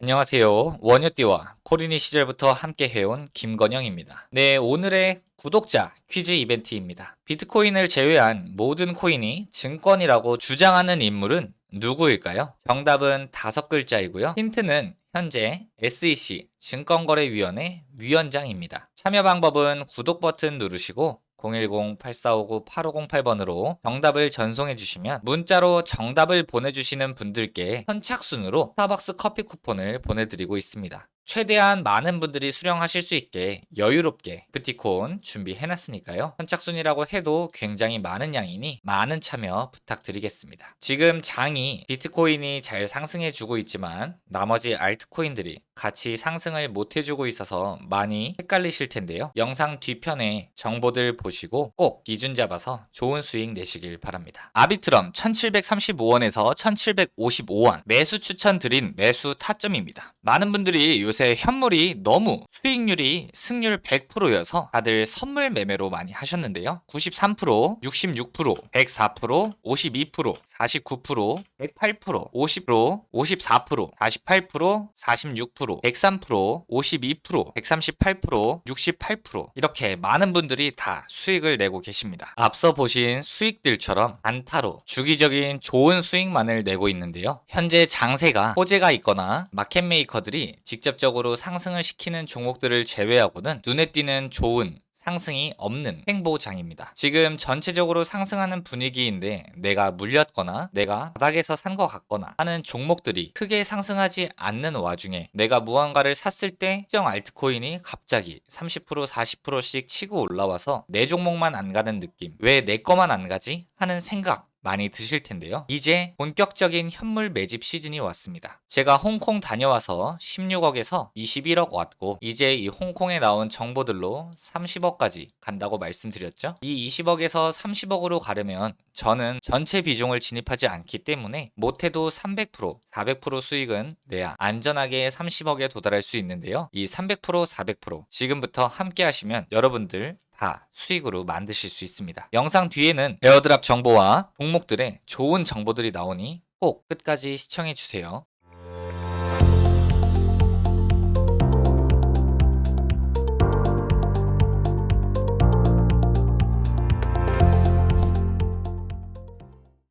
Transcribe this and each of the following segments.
안녕하세요. 원효띠와 코리니 시절부터 함께 해온 김건영입니다. 네, 오늘의 구독자 퀴즈 이벤트입니다. 비트코인을 제외한 모든 코인이 증권이라고 주장하는 인물은 누구일까요? 정답은 다섯 글자이고요. 힌트는 현재 SEC 증권거래위원회 위원장입니다. 참여 방법은 구독 버튼 누르시고 010-8459-8508번으로 정답을 전송해 주시면 문자로 정답을 보내주시는 분들께 선착순으로 스타벅스 커피 쿠폰을 보내드리고 있습니다. 최대한 많은 분들이 수령하실 수 있게 여유롭게 프티콘 준비해놨으니까요. 선착순이라고 해도 굉장히 많은 양이니 많은 참여 부탁드리겠습니다. 지금 장이 비트코인이 잘 상승해주고 있지만 나머지 알트코인들이 같이 상승을 못해주고 있어서 많이 헷갈리실 텐데요. 영상 뒤편에 정보들 보시고 꼭 기준 잡아서 좋은 수익 내시길 바랍니다. 아비트럼 1735원에서 1755원 매수 추천드린 매수 타점입니다. 많은 분들이 요새 현물이 너무 수익률이 승률 100%여서 다들 선물 매매로 많이 하셨는데요. 93%, 66%, 104%, 52%, 49%, 108%, 50%, 54%, 48%, 46%, 103%, 52%, 138%, 68% 이렇게 많은 분들이 다 수익을 내고 계십니다. 앞서 보신 수익들처럼 안타로 주기적인 좋은 수익만을 내고 있는데요. 현재 장세가 호재가 있거나 마켓 메이커들이 직접적으로 상승을 시키는 종목들을 제외하고는 눈에 띄는 좋은 상승이 없는 행보장입니다. 지금 전체적으로 상승하는 분위기인데 내가 물렸거나 내가 바닥에서 산 것 같거나 하는 종목들이 크게 상승하지 않는 와중에 내가 무언가를 샀을 때 특정 알트코인이 갑자기 30% 40%씩 치고 올라와서 내 종목만 안 가는 느낌 왜 내 거만 안 가지 하는 생각 많이 드실 텐데요. 이제 본격적인 현물 매집 시즌이 왔습니다. 제가 홍콩 다녀와서 16억에서 21억 왔고 이제 이 홍콩에 나온 정보들로 30억까지 간다고 말씀드렸죠. 이 20억에서 30억으로 가려면 저는 전체 비중을 진입하지 않기 때문에 못해도 300% 400% 수익은 내야 안전하게 30억에 도달할 수 있는데요. 이 300% 400% 지금부터 함께 하시면 여러분들 다 수익으로 만드실 수 있습니다. 영상 뒤에는 에어드랍 정보와 종목들의 좋은 정보들이 나오니 꼭 끝까지 시청해 주세요.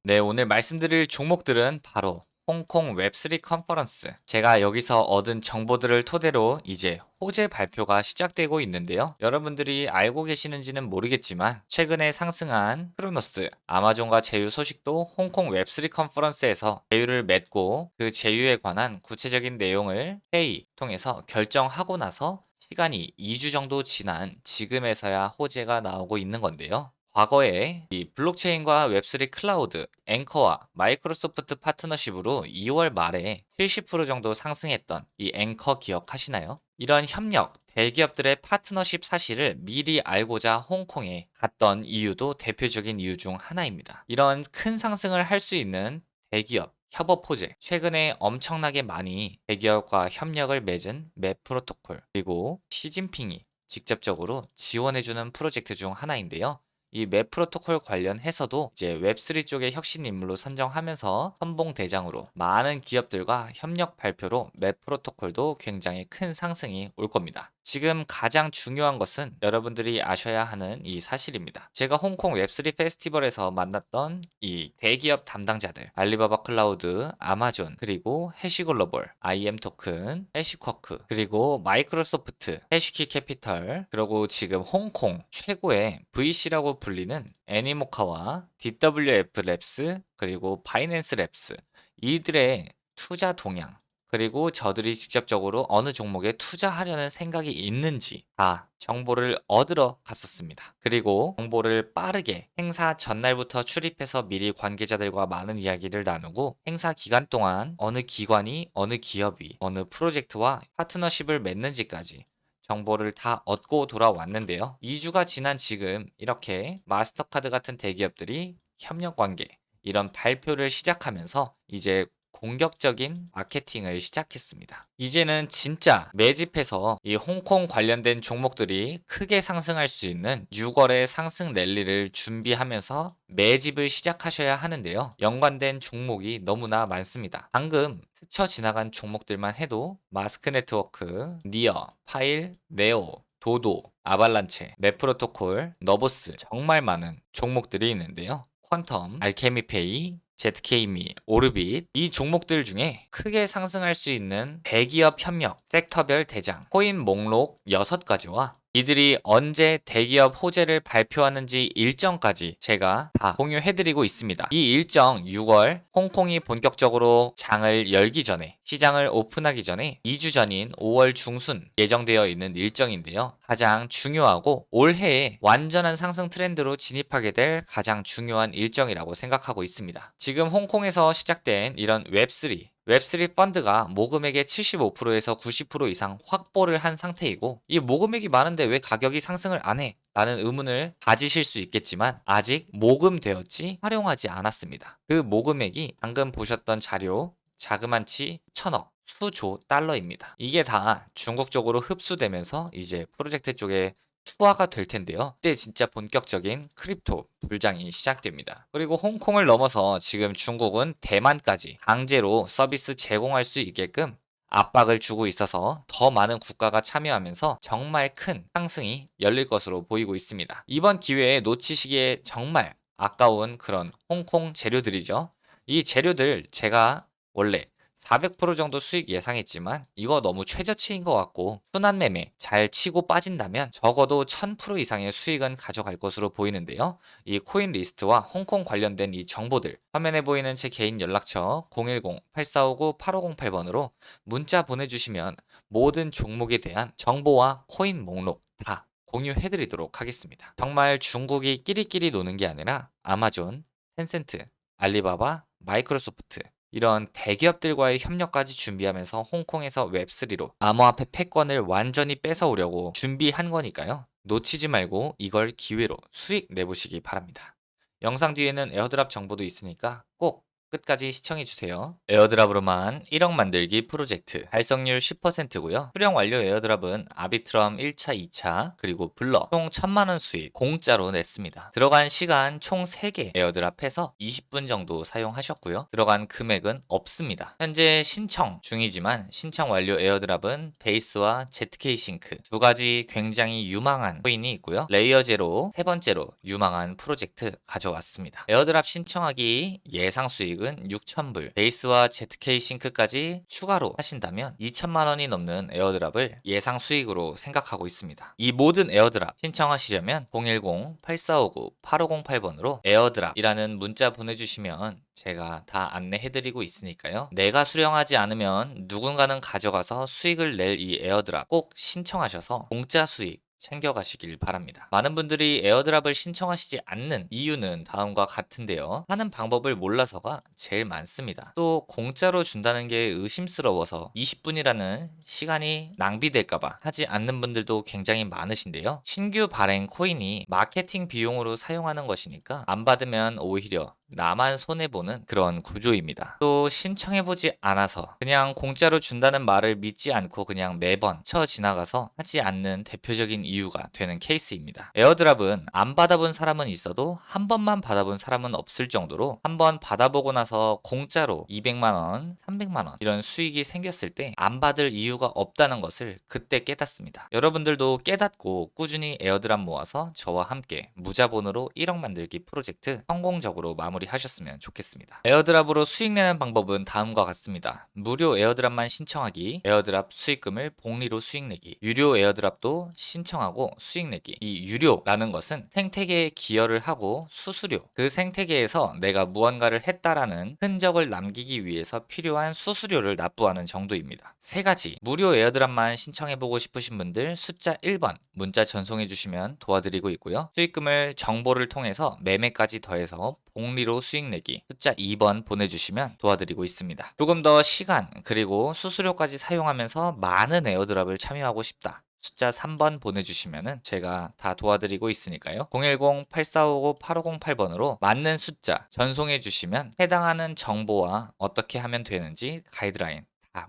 네, 오늘 말씀드릴 종목들은 바로 홍콩 웹3 컨퍼런스. 제가 여기서 얻은 정보들을 토대로 이제 호재 발표가 시작되고 있는데요. 여러분들이 알고 계시는지는 모르겠지만 최근에 상승한 크로노스, 아마존과 제휴 소식도 홍콩 웹3 컨퍼런스에서 제휴를 맺고 그 제휴에 관한 구체적인 내용을 회의 통해서 결정하고 나서 시간이 2주 정도 지난 지금에서야 호재가 나오고 있는 건데요. 과거에 이 블록체인과 웹3 클라우드, 앵커와 마이크로소프트 파트너십으로 2월 말에 70% 정도 상승했던 이 앵커 기억하시나요? 이런 협력, 대기업들의 파트너십 사실을 미리 알고자 홍콩에 갔던 이유도 대표적인 이유 중 하나입니다. 이런 큰 상승을 할 수 있는 대기업, 협업 호재, 최근에 엄청나게 많이 대기업과 협력을 맺은 맵 프로토콜, 그리고 시진핑이 직접적으로 지원해주는 프로젝트 중 하나인데요. 이맵 프로토콜 관련해서도 이제 웹3 쪽의 혁신 인물로 선정하면서 선봉 대장으로 많은 기업들과 협력 발표로 맵 프로토콜도 굉장히 큰 상승이 올 겁니다. 지금 가장 중요한 것은 여러분들이 아셔야 하는 이 사실입니다. 제가 홍콩 웹3 페스티벌에서 만났던 이 대기업 담당자들, 알리바바 클라우드, 아마존, 그리고 해시글로벌, IM 토큰, 해시쿼크, 그리고 마이크로소프트, 해시키 캐피털, 그리고 지금 홍콩 최고의 VC라고 불리는 애니모카와 DWF 랩스, 그리고 바이낸스 랩스, 이들의 투자 동향, 그리고 저들이 직접적으로 어느 종목에 투자하려는 생각이 있는지 다 정보를 얻으러 갔었습니다. 그리고 정보를 빠르게 행사 전날부터 출입해서 미리 관계자들과 많은 이야기를 나누고 행사 기간 동안 어느 기관이 어느 기업이 어느 프로젝트와 파트너십을 맺는지까지 정보를 다 얻고 돌아왔는데요. 2주가 지난 지금 이렇게 마스터카드 같은 대기업들이 협력 관계 이런 발표를 시작하면서 이제 공격적인 마케팅을 시작했습니다. 이제는 진짜 매집해서 이 홍콩 관련된 종목들이 크게 상승할 수 있는 6월의 상승 랠리를 준비하면서 매집을 시작하셔야 하는데요. 연관된 종목이 너무나 많습니다. 방금 스쳐 지나간 종목들만 해도 마스크 네트워크, 니어, 파일, 네오, 도도, 아발란체, 맵프로토콜, 너보스 정말 많은 종목들이 있는데요. 퀀텀, 알케미페이, ZK미, 오르빗 이 종목들 중에 크게 상승할 수 있는 대기업 협력, 섹터별 대장, 코인 목록 6가지와 이들이 언제 대기업 호재를 발표하는지 일정까지 제가 다 공유해드리고 있습니다. 이 일정 6월 홍콩이 본격적으로 장을 열기 전에 시장을 오픈하기 전에 2주 전인 5월 중순 예정되어 있는 일정인데요. 가장 중요하고 올해에 완전한 상승 트렌드로 진입하게 될 가장 중요한 일정이라고 생각하고 있습니다. 지금 홍콩에서 시작된 이런 웹3 웹3 펀드가 모금액의 75%에서 90% 이상 확보를 한 상태이고 이 모금액이 많은데 왜 가격이 상승을 안 해? 라는 의문을 가지실 수 있겠지만 아직 모금되었지 활용하지 않았습니다. 그 모금액이 방금 보셨던 자료 자그만치 천억 수조 달러입니다. 이게 다 중국 쪽으로 흡수되면서 이제 프로젝트 쪽에 투하가 될 텐데요. 그때 진짜 본격적인 크립토 불장이 시작됩니다. 그리고 홍콩을 넘어서 지금 중국은 대만까지 강제로 서비스 제공할 수 있게끔 압박을 주고 있어서 더 많은 국가가 참여하면서 정말 큰 상승이 열릴 것으로 보이고 있습니다. 이번 기회에 놓치시기에 정말 아까운 그런 홍콩 재료들이죠. 이 재료들 제가 원래 400% 정도 수익 예상했지만 이거 너무 최저치인 것 같고 순환 매매 잘 치고 빠진다면 적어도 1000% 이상의 수익은 가져갈 것으로 보이는데요. 이 코인 리스트와 홍콩 관련된 이 정보들 화면에 보이는 제 개인 연락처 010-8459-8508번으로 문자 보내주시면 모든 종목에 대한 정보와 코인 목록 다 공유해드리도록 하겠습니다. 정말 중국이 끼리끼리 노는 게 아니라 아마존, 텐센트, 알리바바, 마이크로소프트 이런 대기업들과의 협력까지 준비하면서 홍콩에서 웹3로 암호화폐 패권을 완전히 뺏어오려고 준비한 거니까요. 놓치지 말고 이걸 기회로 수익 내보시기 바랍니다. 영상 뒤에는 에어드랍 정보도 있으니까 꼭 끝까지 시청해주세요. 에어드랍으로만 1억 만들기 프로젝트 달성률 10%고요. 수령 완료 에어드랍은 아비트럼 1차, 2차 그리고 블러 총 1000만원 수익 공짜로 냈습니다. 들어간 시간 총 3개 에어드랍해서 20분 정도 사용하셨고요. 들어간 금액은 없습니다. 현재 신청 중이지만 신청 완료 에어드랍은 베이스와 ZK 싱크 두 가지 굉장히 유망한 코인이 있고요. 레이어 제로 세 번째로 유망한 프로젝트 가져왔습니다. 에어드랍 신청하기 예상 수익 수익은 6,000불, 베이스와 ZK 싱크까지 추가로 하신다면 2천만 원이 넘는 에어드랍을 예상 수익으로 생각하고 있습니다. 이 모든 에어드랍 신청하시려면 010-8459-8508번으로 에어드랍이라는 문자 보내주시면 제가 다 안내해드리고 있으니까요. 내가 수령하지 않으면 누군가는 가져가서 수익을 낼 이 에어드랍 꼭 신청하셔서 공짜 수익 챙겨가시길 바랍니다. 많은 분들이 에어드랍을 신청하시지 않는 이유는 다음과 같은데요. 하는 방법을 몰라서가 제일 많습니다. 또 공짜로 준다는 게 의심스러워서 20분이라는 시간이 낭비될까봐 하지 않는 분들도 굉장히 많으신데요. 신규 발행 코인이 마케팅 비용으로 사용하는 것이니까 안 받으면 오히려 나만 손해보는 그런 구조입니다. 또 신청해보지 않아서 그냥 공짜로 준다는 말을 믿지 않고 그냥 매번 쳐 지나가서 하지 않는 대표적인 이유가 되는 케이스입니다. 에어드랍은 안 받아본 사람은 있어도 한 번만 받아본 사람은 없을 정도로 한 번 받아보고 나서 공짜로 200만원, 300만원 이런 수익이 생겼을 때 안 받을 이유가 없다는 것을 그때 깨닫습니다. 여러분들도 깨닫고 꾸준히 에어드랍 모아서 저와 함께 무자본으로 1억 만들기 프로젝트 성공적으로 마무리 하셨으면 좋겠습니다. 에어드랍으로 수익 내는 방법은 다음과 같습니다. 무료 에어드랍만 신청하기, 에어드랍 수익금을 복리로 수익 내기, 유료 에어드랍도 신청하고 수익 내기. 이 유료라는 것은 생태계에 기여를 하고 수수료, 그 생태계에서 내가 무언가를 했다라는 흔적을 남기기 위해서 필요한 수수료를 납부하는 정도입니다. 세 가지 무료 에어드랍만 신청해보고 싶으신 분들 숫자 1번 문자 전송해 주시면 도와드리고 있고요. 수익금을 정보를 통해서 매매까지 더해서 복리로 수익 내기 숫자 2번 보내주시면 도와드리고 있습니다. 조금 더 시간 그리고 수수료까지 사용하면서 많은 에어드랍을 참여하고 싶다. 숫자 3번 보내주시면은 제가 다 도와드리고 있으니까요. 010-8459-8508번으로 맞는 숫자 전송해 주시면 해당하는 정보와 어떻게 하면 되는지 가이드라인 다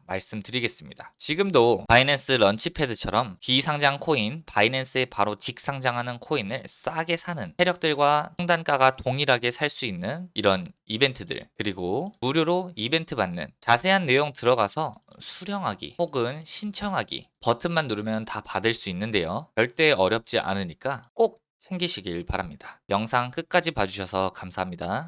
말씀드리겠습니다. 지금도 바이낸스 런치패드처럼 비상장 코인, 바이낸스에 바로 직상장하는 코인을 싸게 사는 세력들과 통단가가 동일하게 살 수 있는 이런 이벤트들 그리고 무료로 이벤트 받는 자세한 내용 들어가서 수령하기 혹은 신청하기 버튼만 누르면 다 받을 수 있는데요. 절대 어렵지 않으니까 꼭 챙기시길 바랍니다. 영상 끝까지 봐주셔서 감사합니다.